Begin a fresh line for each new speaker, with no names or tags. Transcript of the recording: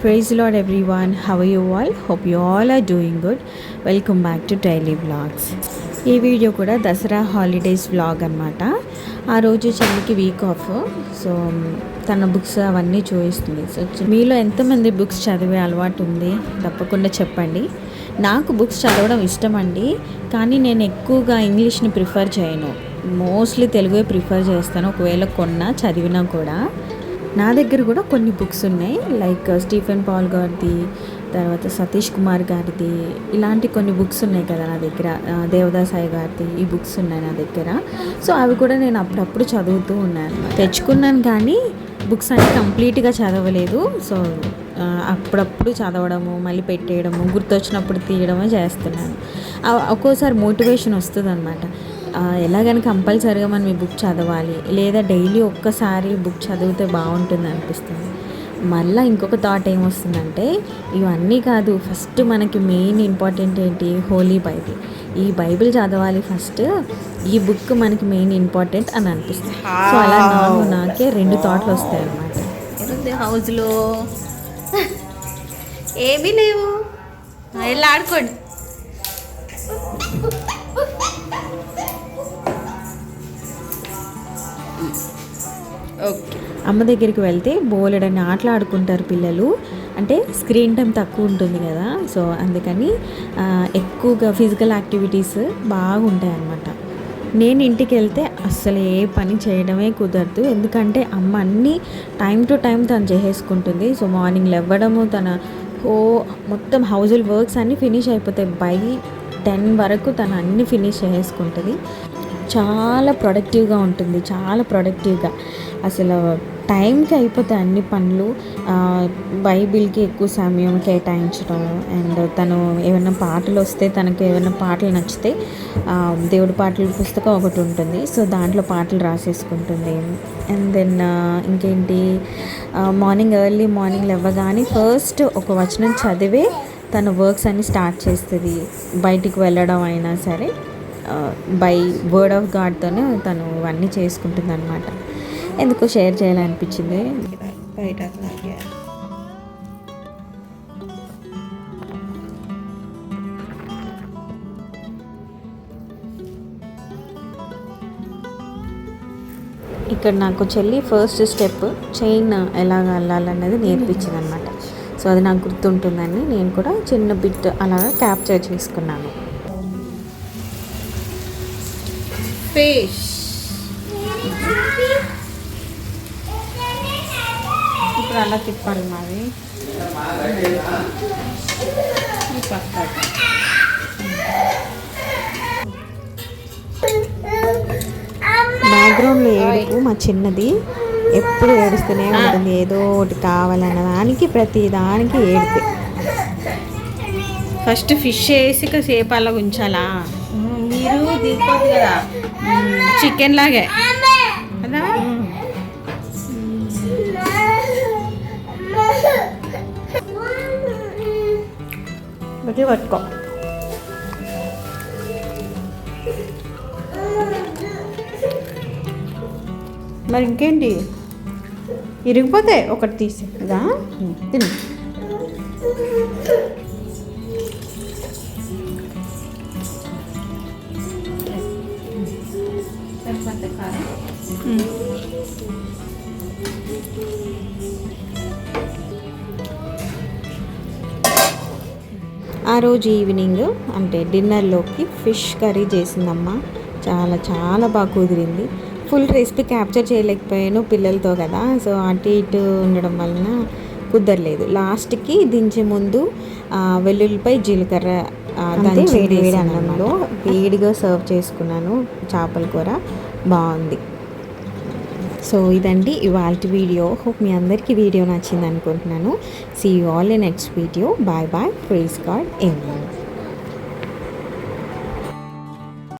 Praise Lord every one have you all hope you all are doing good welcome back to daily vlogs ఈ video కూడా Dasara holidays vlog అనమాట ఆ రోజు చెల్లికి week off so తన books అవన్నీ చూపిస్తుంది. సో మీలో ఎంతమంది బుక్స్ చదివే అలవాటు ఉంది? తప్పకుండా చెప్పండి. నాకు బుక్స్ చదవడం ఇష్టం అండి. కానీ నేను ఎక్కువగా ఇంగ్లీష్ని ప్రిఫర్ చేయను. మోస్ట్లీ తెలుగే ప్రిఫర్ చేస్తాను. ఒకవేళ కొన్నా చదివినా కూడా. నా దగ్గర కూడా కొన్ని బుక్స్ ఉన్నాయి. లైక్ స్టీఫెన్ పాల్ గారిది తర్వాత సతీష్ కుమార్ గారిది ఇలాంటి కొన్ని బుక్స్ ఉన్నాయి కదా నా దగ్గర. Uh, దేవదాసాయి గారిది ఈ బుక్స్ ఉన్నాయి నా దగ్గర. సో అవి కూడా నేను అప్పుడప్పుడు చదువుతూ ఉన్నాను. తెచ్చుకున్నాను కానీ బుక్స్ అన్ని కంప్లీట్గా చదవలేదు. సో uh, అప్పుడప్పుడు చదవడము మళ్ళీ పెట్టేయడము గుర్తొచ్చినప్పుడు తీయడము చేస్తున్నాను. ఒక్కోసారి మోటివేషన్ వస్తుంది అనమాట ఎలాగైనా కంపల్సరీగా మనం ఈ బుక్ చదవాలి? లేదా డైలీ ఒక్కసారి బుక్ చదివితే బాగుంటుంది అనిపిస్తుంది. మళ్ళీ ఇంకొక థాట్ ఏమొస్తుందంటే ఇవన్నీ కాదు ఫస్ట్ మనకి మెయిన్ ఇంపార్టెంట్ ఏంటి? హోలీ బైబిల్ ఈ బైబిల్ చదవాలి ఫస్ట్ ఈ బుక్ మనకి మెయిన్ ఇంపార్టెంట్ అని అనిపిస్తుంది. సో అలా నాకు నాకే రెండు థాట్లు వస్తాయి అన్నమాట.
హౌస్లో ఏమీ లేవు. వెళ్ళి ఆడుకోండి.
అమ్మ దగ్గరికి వెళ్తే బోలెడని ఆటలు ఆడుకుంటారు పిల్లలు. అంటే స్క్రీన్ టైం తక్కువ ఉంటుంది కదా. సో అందుకని ఎక్కువగా ఫిజికల్ యాక్టివిటీస్ బాగుంటాయి అన్నమాట నేను ఇంటికి వెళ్తే అస్సలు ఏ పని చేయడమే కుదరదు. ఎందుకంటే అమ్మ అన్నీ టైం టు టైం తను చేసేసుకుంటుంది. సో మార్నింగ్ లేవ్వడము తన ఓ మొత్తం హౌస్ వర్క్స్ అన్నీ ఫినిష్ అయిపోతాయి బై టెన్ వరకు తను అన్నీ ఫినిష్ చేసుకుంటుంది చాలా ప్రొడక్టివ్గా ఉంటుంది చాలా ప్రొడక్టివ్గా అసలు టైంకి అయిపోతాయి అన్ని పనులు బైబిల్కి ఎక్కువ సమయం కేటాయించడం అండ్ తను ఏమైనా పాటలు వస్తే తనకు ఏమైనా పాటలు నచ్చితే దేవుడి పాటల పుస్తకం ఒకటి ఉంటుంది. సో దాంట్లో పాటలు రాసేసుకుంటుంది. అండ్ దెన్ ఇంకేంటి? మార్నింగ్ ఎర్లీ మార్నింగ్ లేవగానే ఫస్ట్ ఒక వచనం చదివే తన వర్క్స్ అన్ని స్టార్ట్ చేస్తుంది. బయటికి వెళ్ళడం అయినా సరే. బై వర్డ్ ఆఫ్ గాడ్తోనే తను ఇవన్నీ చేసుకుంటుంది అనమాట ఎందుకో షేర్ చేయాలనిపించింది.
బయట
ఇక్కడ నాకు చెల్లి ఫస్ట్ స్టెప్ చైన్ ఎలా వెళ్ళాలన్నది నేర్పించింది అనమాట సో అది నాకు గుర్తుంటుందని నేను కూడా చిన్న బిట్ అలాగా క్యాప్చర్ చేసుకున్నాను.
ఫిష్ ఇప్పుడు అలా తిప్పాలి మాది. ఈ.
బ్యాక్గ్రౌండ్లో ఏడుపు మా చిన్నది ఎప్పుడు ఏడుస్తూనే ఉంటుంది. ఏదో ఒకటి కావాలన్న దానికి ప్రతి దానికి ఏడుపే.
ఫస్ట్ ఫిష్ వేసి కాసేపు అలా ఉంచాలా? మీరు దిగిపోదు కదా? చికెన్ లాగే కదా
బట్టి పట్టుకో
మరి ఇంకేంటి ఇరిగిపోతాయి ఒకటి తీసి కదా తిను
ఆ రోజు ఈవినింగ్ అంటే డిన్నర్లోకి ఫిష్ కర్రీ చేసిందమ్మ. చాలా చాలా బాగా కుదిరింది. ఫుల్ రెసిపీ క్యాప్చర్ చేయలేకపోయాను పిల్లలతో కదా. సో అటు ఇటు ఉండడం వలన కుదరలేదు. లాస్ట్కి దించే ముందు వెల్లుల్లిపై జీలకర్ర దంచి వేడి వేడి అన్నంలో వేడిగా సర్వ్ చేసుకున్నాను చేపల కూర. బాగుంది. సో ఇదండి ఇవాళ వీడియో. హోప్ మీ అందరికీ వీడియో నచ్చింది అనుకుంటున్నాను see you all in next video bye bye praise God every